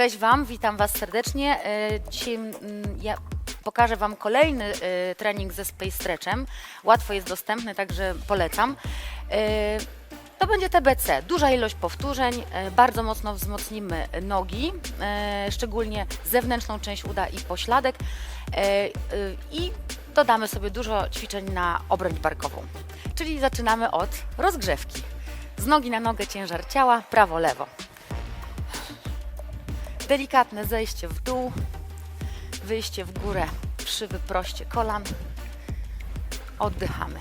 Cześć Wam, witam Was serdecznie. E, Dzisiaj mm, ja pokażę Wam kolejny e, trening ze Space Stretchem. Łatwo jest dostępny, także polecam. E, To będzie TBC, duża ilość powtórzeń, bardzo mocno wzmocnimy nogi, szczególnie zewnętrzną część uda i pośladek i dodamy sobie dużo ćwiczeń na obręcz barkową. Czyli zaczynamy od rozgrzewki. Z nogi na nogę ciężar ciała, prawo-lewo. Delikatne zejście w dół, wyjście w górę przy wyproście kolan. Oddychamy.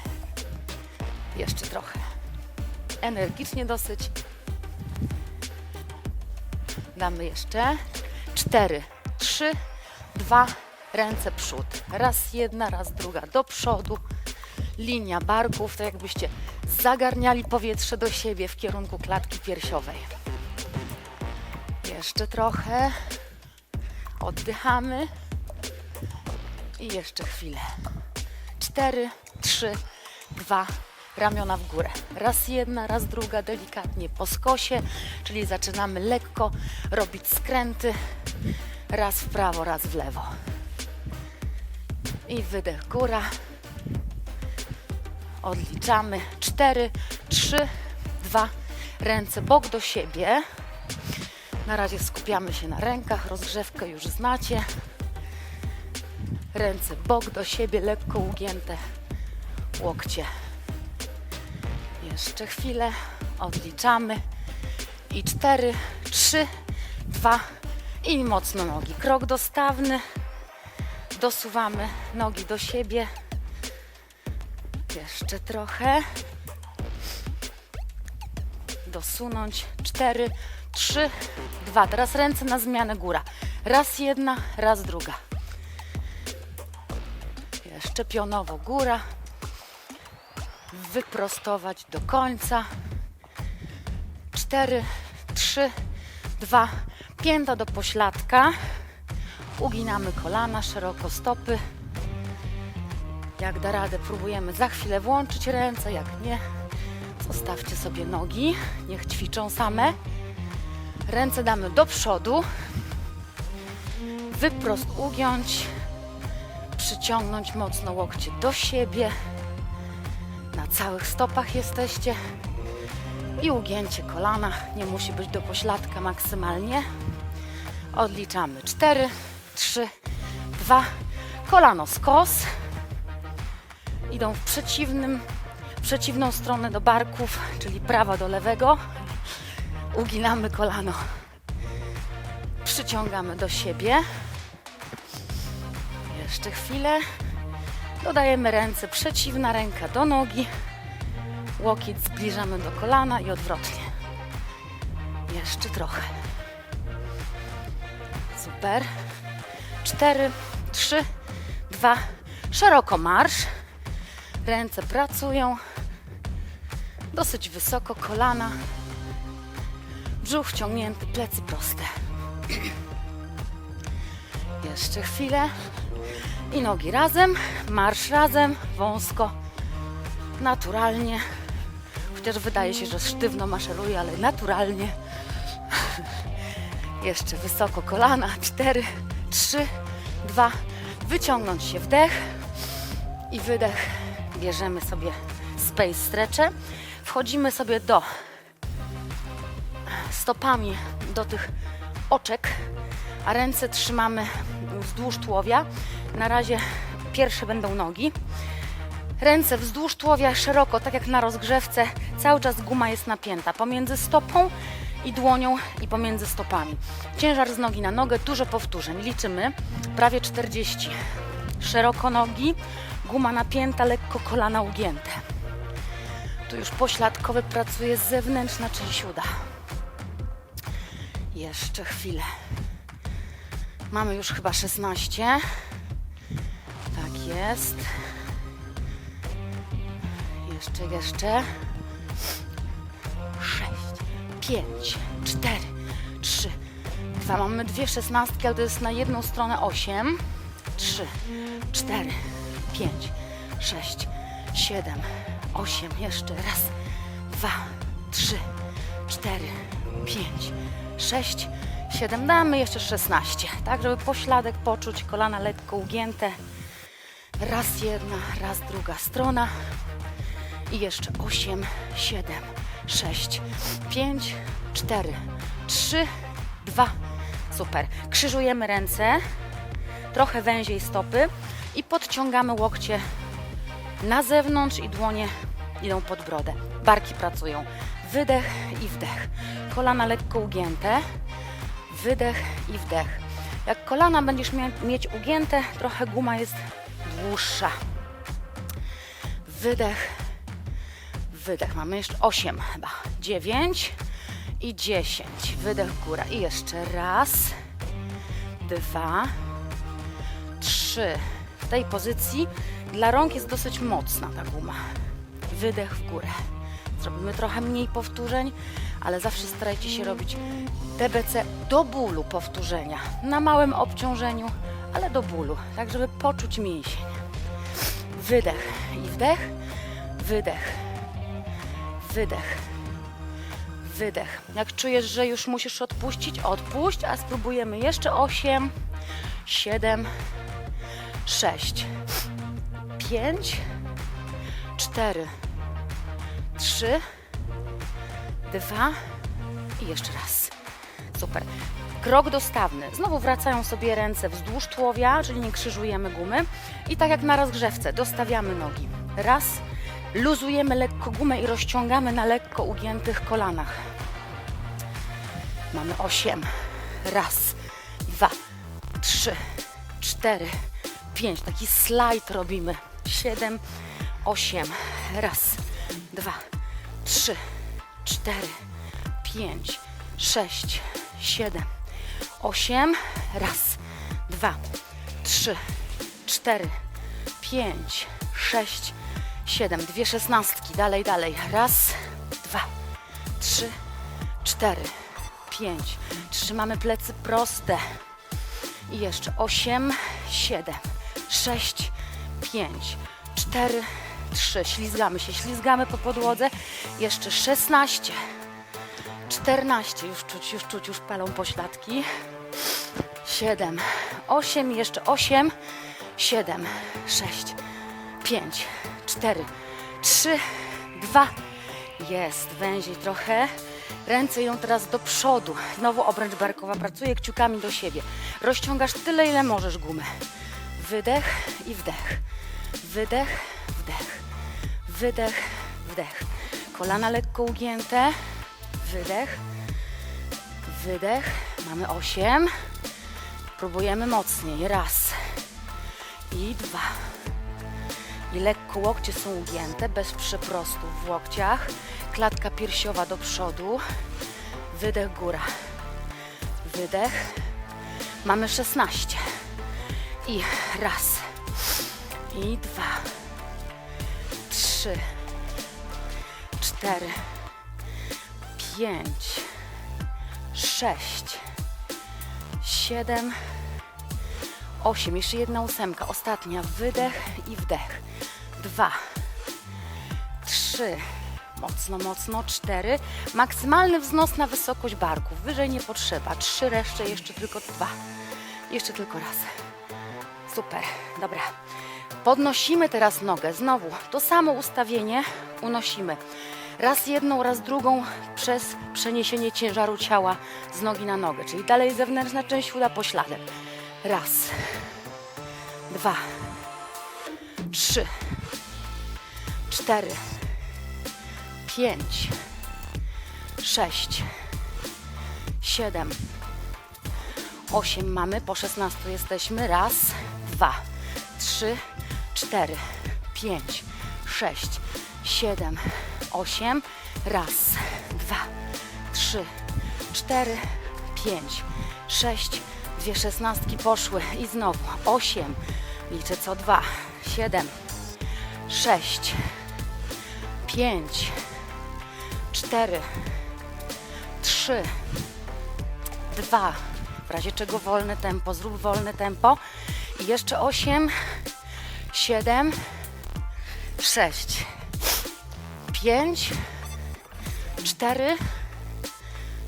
Jeszcze trochę. Energicznie dosyć. Damy jeszcze. Cztery, trzy, dwa, ręce przód. Raz jedna, raz druga do przodu. Linia barków, to jakbyście zagarniali powietrze do siebie w kierunku klatki piersiowej. Jeszcze trochę. Oddychamy. I jeszcze chwilę. Cztery, trzy, dwa, ramiona w górę. Raz jedna, raz druga, delikatnie po skosie, czyli zaczynamy lekko robić skręty. Raz w prawo, raz w lewo. I wydech góra. Odliczamy. Cztery, trzy, dwa, ręce bok do siebie. Na razie skupiamy się na rękach, rozgrzewkę już znacie. Ręce bok do siebie, lekko ugięte łokcie. Jeszcze chwilę, odliczamy. I cztery, trzy, dwa i mocno nogi. Krok dostawny. Dosuwamy nogi do siebie. Jeszcze trochę. Dosunąć. Cztery, trzy, dwa. Teraz ręce na zmianę góra. Raz jedna, raz druga. Jeszcze pionowo góra. Wyprostować do końca. Cztery, trzy, dwa. Pięta do pośladka. Uginamy kolana, szeroko stopy. Jak da radę, próbujemy za chwilę włączyć ręce. Jak nie, zostawcie sobie nogi. Niech ćwiczą same. Ręce damy do przodu. Wyprost ugiąć. Przyciągnąć mocno łokcie do siebie. Na całych stopach jesteście. I ugięcie kolana. Nie musi być do pośladka maksymalnie. Odliczamy 4, 3, 2. Kolano skos. Idą w przeciwnym, w przeciwną stronę do barków, czyli prawa do lewego. Uginamy kolano. Przyciągamy do siebie. Jeszcze chwilę. Dodajemy ręce, przeciwna ręka do nogi. Łokieć zbliżamy do kolana i odwrotnie. Jeszcze trochę. Super. Cztery, trzy, dwa. Szeroko marsz. Ręce pracują. Dosyć wysoko kolana. Brzuch wciągnięty, plecy proste. Jeszcze chwilę. I nogi razem, marsz razem, wąsko, naturalnie. Chociaż wydaje się, że sztywno maszeruje, ale naturalnie. Jeszcze wysoko kolana. Cztery, trzy, dwa. Wyciągnąć się wdech i wydech. Bierzemy sobie space stretche. Wchodzimy sobie do stopami do tych oczek, a ręce trzymamy wzdłuż tułowia. Na razie pierwsze będą nogi. Ręce wzdłuż tułowia szeroko, tak jak na rozgrzewce. Cały czas guma jest napięta pomiędzy stopą i dłonią i pomiędzy stopami. Ciężar z nogi na nogę, dużo powtórzeń. Liczymy prawie 40. Szeroko nogi, guma napięta, lekko kolana ugięte. Tu już pośladkowy pracuje zewnętrzna część uda. Jeszcze chwilę. Mamy już chyba 16. Tak jest. Jeszcze, jeszcze. 6, 5, 4, 3, 2. Mamy dwie szesnastki, ale to jest na jedną stronę 8. 3, 4, 5, 6, 7, 8. Jeszcze raz. 2, 3, cztery, pięć, sześć, siedem. Damy jeszcze 16, tak żeby pośladek poczuć, kolana lekko ugięte. Raz jedna, raz druga strona. I jeszcze 8, 7, 6, 5, 4, 3, 2. Super. Krzyżujemy ręce, trochę węziej stopy i podciągamy łokcie na zewnątrz i dłonie idą pod brodę. Barki pracują. Wydech i wdech. Kolana lekko ugięte. Wydech i wdech. Jak kolana będziesz mieć ugięte, trochę guma jest dłuższa. Wydech, wydech. Mamy jeszcze 8 chyba. 9 i 10. Wydech góra. I jeszcze raz, dwa, trzy. W tej pozycji dla rąk jest dosyć mocna ta guma. Wydech w górę. Zrobimy trochę mniej powtórzeń, ale zawsze starajcie się robić TBC do bólu powtórzenia. Na małym obciążeniu, ale do bólu, tak żeby poczuć mięsień. Wydech i wdech, wydech, wydech, wydech. Jak czujesz, że już musisz odpuścić, odpuść, a spróbujemy jeszcze 8, 7, 6, 5, 4, 3, 2 i jeszcze raz. Super. Krok dostawny. Znowu wracają sobie ręce wzdłuż tułowia, czyli nie krzyżujemy gumy. I tak jak na rozgrzewce, dostawiamy nogi. Raz, luzujemy lekko gumę i rozciągamy na lekko ugiętych kolanach. Mamy osiem. Raz, dwa, trzy, cztery, pięć. Taki slajd robimy. Siedem, osiem. Raz, dwa, trzy, cztery, pięć, sześć, siedem, osiem. Raz, dwa, trzy, cztery, pięć, sześć, siedem. Dwie szesnastki. Dalej, dalej. Raz, dwa, trzy, cztery, pięć. Trzymamy plecy proste. I jeszcze osiem, siedem, sześć, pięć, cztery, trzy. Ślizgamy się, ślizgamy po podłodze. Jeszcze szesnaście, czternaście. Już czuć, już czuć, już palą pośladki. Siedem, osiem, jeszcze osiem, siedem, sześć, pięć, cztery, trzy, dwa. Jest, węziej trochę. Ręce ją teraz do przodu. Znowu obręcz barkowa pracuje kciukami do siebie. Rozciągasz tyle, ile możesz gumę. Wydech i wdech. Wydech, wdech. Wydech, wdech. Kolana lekko ugięte. Wydech, wydech. Mamy osiem. Próbujemy mocniej. Raz i dwa. I lekko łokcie są ugięte, bez przeprostów w łokciach. Klatka piersiowa do przodu. Wydech góra. Wydech. Mamy 16. I raz. I dwa. Trzy. Cztery. Pięć. Sześć. Siedem. Osiem. Jeszcze jedna ósemka. Ostatnia. Wydech i wdech. Dwa. Trzy. Mocno, mocno. Cztery. Maksymalny wznos na wysokość barków. Wyżej nie potrzeba. Trzy, resztę jeszcze tylko dwa. Jeszcze tylko raz. Super. Dobra. Podnosimy teraz nogę. Znowu to samo ustawienie unosimy. Raz jedną, raz drugą przez przeniesienie ciężaru ciała z nogi na nogę. Czyli dalej zewnętrzna część uda pośladek. Raz. Dwa. Trzy. Cztery. Pięć. Sześć. Siedem. Osiem mamy, po szesnastu jesteśmy. Raz, dwa, trzy, cztery, pięć, sześć, siedem, osiem. Raz, dwa, trzy, cztery, pięć, sześć. Dwie szesnastki poszły i znowu osiem. Liczę co dwa, siedem, sześć, pięć, cztery, trzy, dwa. W razie czego wolne tempo, zrób wolne tempo. I jeszcze osiem, siedem, sześć, pięć, cztery,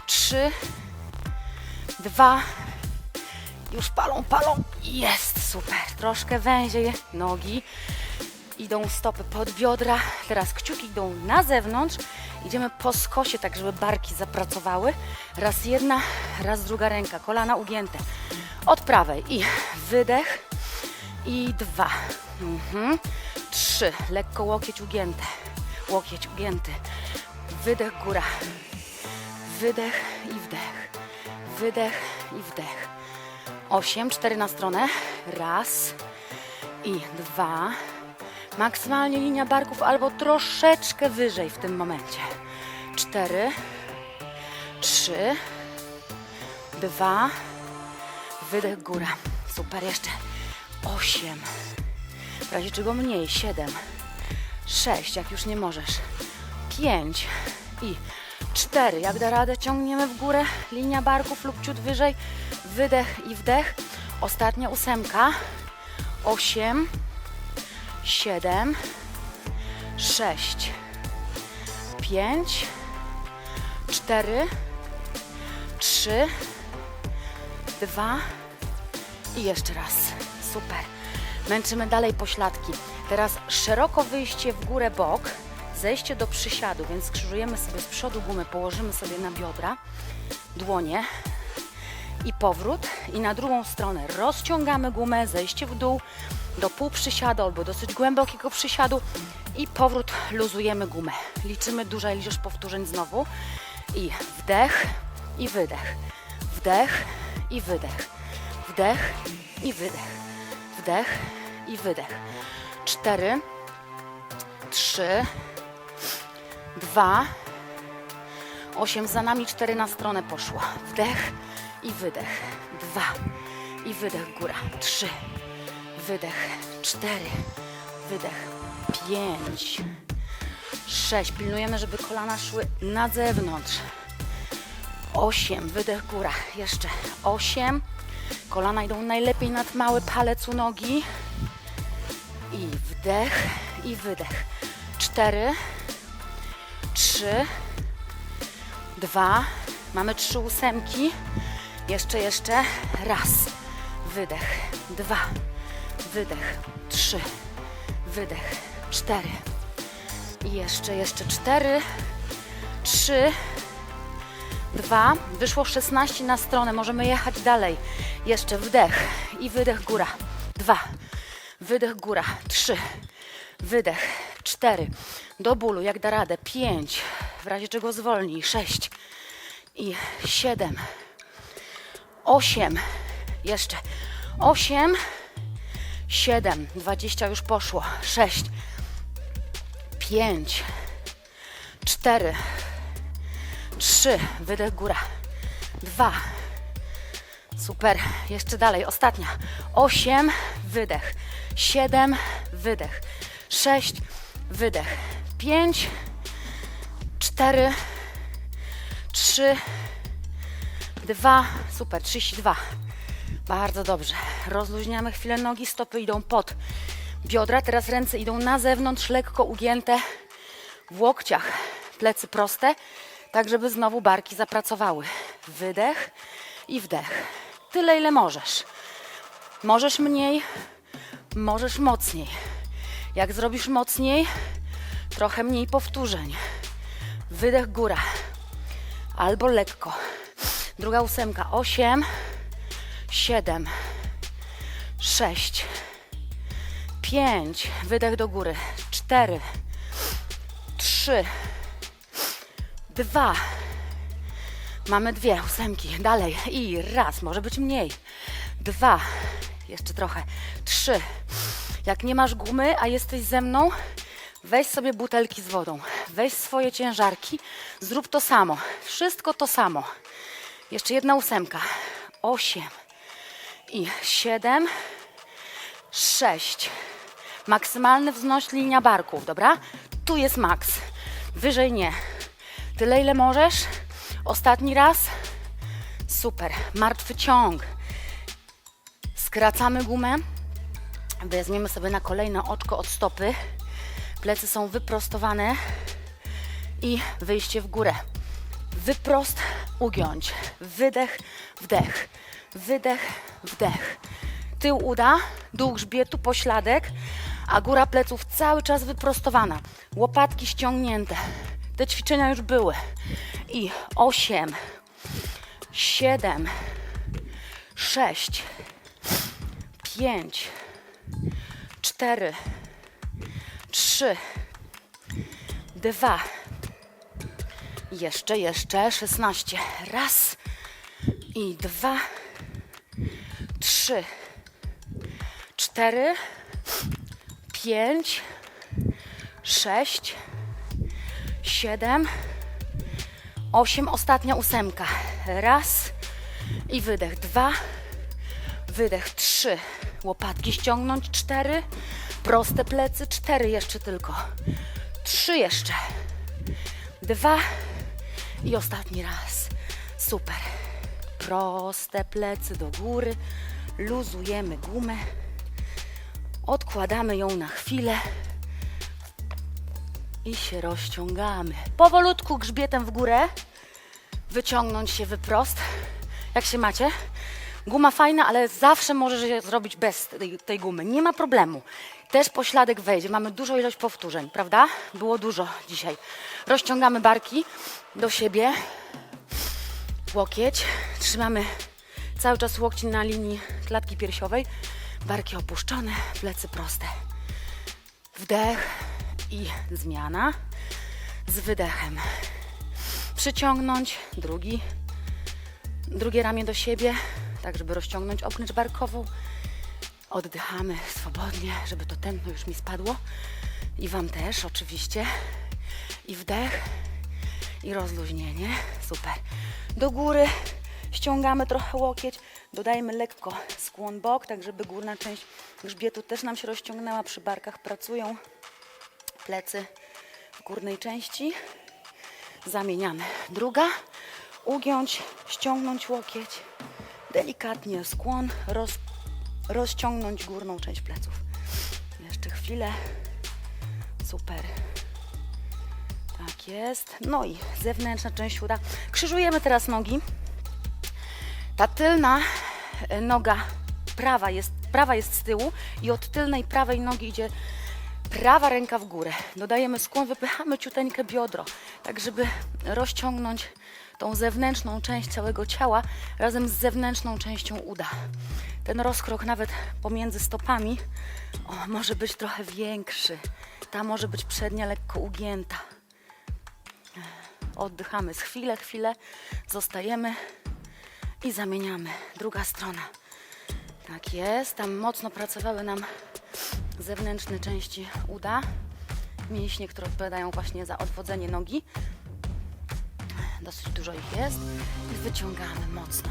trzy, dwa, już palą, palą. Jest, super. Troszkę węziej nogi. Idą stopy pod biodra. Teraz kciuki idą na zewnątrz. Idziemy po skosie, tak żeby barki zapracowały. Raz jedna, raz druga ręka. Kolana ugięte. Od prawej. I wydech. I dwa. Mhm. Trzy. Lekko łokieć ugięty. Łokieć ugięty. Wydech, góra. Wydech i wdech. Wydech i wdech. Osiem, cztery na stronę. Raz i dwa. Maksymalnie linia barków albo troszeczkę wyżej w tym momencie. Cztery, trzy, dwa, wydech góra. Super, jeszcze. Osiem. W razie czego mniej. Siedem, sześć, jak już nie możesz. Pięć i cztery. Jak da radę, ciągniemy w górę. Linia barków lub ciut wyżej. Wydech i wdech. Ostatnia ósemka. Osiem, siedem, sześć, pięć, cztery, trzy, dwa i jeszcze raz. Super. Męczymy dalej pośladki. Teraz szeroko wyjście w górę bok, zejście do przysiadu, więc skrzyżujemy sobie z przodu gumę, położymy sobie na biodra, dłonie i powrót. I na drugą stronę rozciągamy gumę, zejście w dół do pół przysiadu albo dosyć głębokiego przysiadu i powrót luzujemy gumę. Liczymy duża ilość powtórzeń znowu i wdech i wydech. Wdech i wydech. Wdech i wydech. Wdech i wydech. Cztery, trzy, dwa, osiem za nami, cztery na stronę poszło. Wdech i wydech. Dwa i wydech góra. Trzy, wydech. Cztery, wydech. Pięć, sześć. Pilnujemy, żeby kolana szły na zewnątrz. Osiem, wydech góra. Jeszcze osiem. Kolana idą najlepiej nad mały palec u nogi. I wdech i wydech. Cztery, trzy, dwa. Mamy trzy ósemki. Jeszcze, jeszcze. Raz. Wydech. Dwa. Wydech. Trzy. Wydech. Cztery. I jeszcze, jeszcze cztery. Trzy. Dwa. Wyszło 16 na stronę. Możemy jechać dalej. Jeszcze wdech i wydech góra. Dwa. Wydech góra. Trzy. Wydech. Cztery. Do bólu, jak da radę. Pięć. W razie czego zwolnij. Sześć. I siedem. Osiem. Jeszcze. Osiem. Siedem. Dwadzieścia już poszło. Sześć. Pięć. Cztery. Trzy. Wydech góra. Dwa. Super. Jeszcze dalej. Ostatnia. Osiem. Wydech. Siedem. Wydech. Sześć. Wydech. Pięć. Cztery. Trzy. Dwa. Super. Trzydzieści dwa. Bardzo dobrze. Rozluźniamy chwilę nogi. Stopy idą pod biodra. Teraz ręce idą na zewnątrz, lekko ugięte w łokciach. Plecy proste, tak żeby znowu barki zapracowały. Wydech i wdech. Tyle, ile możesz. Możesz mniej, możesz mocniej. Jak zrobisz mocniej, trochę mniej powtórzeń. Wydech góra. Albo lekko. Druga ósemka. Osiem, siedem, sześć, pięć. Wydech do góry. Cztery, trzy, dwa. Mamy dwie ósemki. Dalej. I raz. Może być mniej. Dwa. Jeszcze trochę. Trzy. Jak nie masz gumy, a jesteś ze mną, weź sobie butelki z wodą. Weź swoje ciężarki. Zrób to samo. Wszystko to samo. Jeszcze jedna ósemka. Osiem. I siedem. Sześć. Maksymalny wznoś linia barków, dobra? Tu jest maks. Wyżej nie. Tyle, ile możesz. Ostatni raz. Super. Martwy ciąg. Skracamy gumę. Weźmiemy sobie na kolejne oczko od stopy. Plecy są wyprostowane. I wyjście w górę. Wyprost, ugiąć. Wydech, wdech. Wydech, wdech. Tył uda, dół grzbietu, pośladek, a góra pleców cały czas wyprostowana. Łopatki ściągnięte. Te ćwiczenia już były. I osiem, siedem, sześć, pięć, cztery, trzy, dwa, jeszcze, jeszcze, szesnaście. Raz i dwa, trzy, cztery, pięć, sześć, siedem, osiem. Ostatnia ósemka. Raz i wydech. Dwa, wydech. Trzy. Łopatki ściągnąć. Cztery. Proste plecy. Cztery jeszcze tylko. Trzy jeszcze. Dwa i ostatni raz. Super. Proste plecy do góry. Luzujemy gumę. Odkładamy ją na chwilę i się rozciągamy. Powolutku grzbietem w górę. Wyciągnąć się wyprost. Jak się macie? Guma fajna, ale zawsze możesz je zrobić bez tej, tej gumy. Nie ma problemu. Też pośladek wejdzie. Mamy dużą ilość powtórzeń, prawda? Było dużo dzisiaj. Rozciągamy barki do siebie. Łokieć. Trzymamy cały czas łokci na linii klatki piersiowej. Barki opuszczone, plecy proste. Wdech i zmiana. Z wydechem. Przyciągnąć drugi, drugie ramię do siebie, tak żeby rozciągnąć obnycz barkową. Oddychamy swobodnie, żeby to tętno już mi spadło. I Wam też oczywiście. I wdech i rozluźnienie. Super. Do góry ściągamy trochę łokieć, dodajemy lekko skłon bok, tak żeby górna część grzbietu też nam się rozciągnęła. Przy barkach pracują plecy w górnej części. Zamieniamy. Druga. Ugiąć, ściągnąć łokieć. Delikatnie skłon, roz, rozciągnąć górną część pleców. Jeszcze chwilę. Super. Tak jest. No i zewnętrzna część uda. Krzyżujemy teraz nogi. Ta tylna e, noga prawa jest, prawa jest z tyłu i od tylnej prawej nogi idzie prawa ręka w górę. Dodajemy skłon, wypychamy ciuteńkę biodro, tak żeby rozciągnąć tą zewnętrzną część całego ciała razem z zewnętrzną częścią uda. Ten rozkrok nawet pomiędzy stopami o, może być trochę większy. Ta może być przednia lekko ugięta. Oddychamy z chwilę, chwilę, zostajemy i zamieniamy. Druga strona. Tak jest. Tam mocno pracowały nam zewnętrzne części uda. Mięśnie, które odpowiadają właśnie za odwodzenie nogi. Dosyć dużo ich jest. I wyciągamy mocno.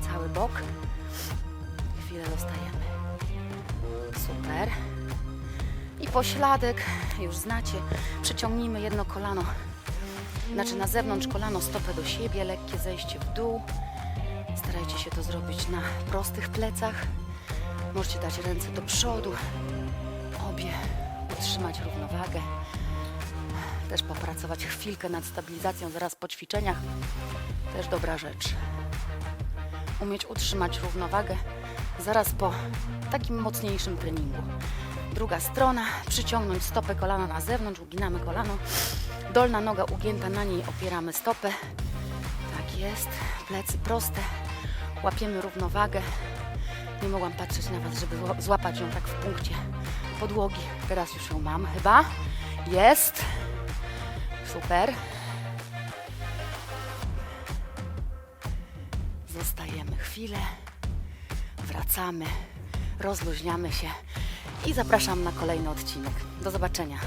Cały bok. Chwilę zostajemy. Super. I pośladek, już znacie, przyciągnijmy jedno kolano, znaczy na zewnątrz kolano, stopę do siebie, lekkie zejście w dół. Starajcie się to zrobić na prostych plecach. Możecie dać ręce do przodu, obie, utrzymać równowagę. Też popracować chwilkę nad stabilizacją zaraz po ćwiczeniach. Też dobra rzecz. Umieć utrzymać równowagę zaraz po takim mocniejszym treningu. Druga strona, przyciągnąć stopę kolana na zewnątrz, uginamy kolano. Dolna noga ugięta, na niej opieramy stopę. Tak jest, plecy proste, łapiemy równowagę. Nie mogłam patrzeć na Was, żeby zła- złapać ją tak w punkcie podłogi. Teraz już ją mam chyba. Jest. Super. Zostajemy chwilę. Wracamy. Rozluźniamy się i zapraszam na kolejny odcinek. Do zobaczenia.